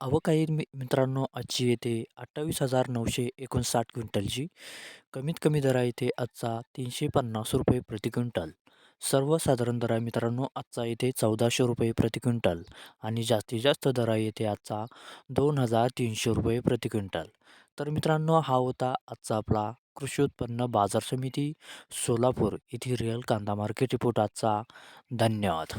आवक आहे मि मित्रांनो आजची येते अठ्ठावीस हजार नऊशे एकोणसाठ क्विंटलची कमीत कमी दर आहे आजचा तीनशे पन्नास रुपये प्रति क्विंटल. सर्वसाधारण दर आहे मित्रांनो आजचा येथे चौदाशे रुपये प्रति क्विंटल आणि जास्तीत जास्त दर आहे येथे आजचा दोन हजार तीनशे रुपये प्रति क्विंटल. तर मित्रांनो हा होता आजचा आपला कृषी उत्पन्न बाजार समिती सोलापूर येथील रिअल कांदा मार्केट रिपोर्ट आजचा. धन्यवाद.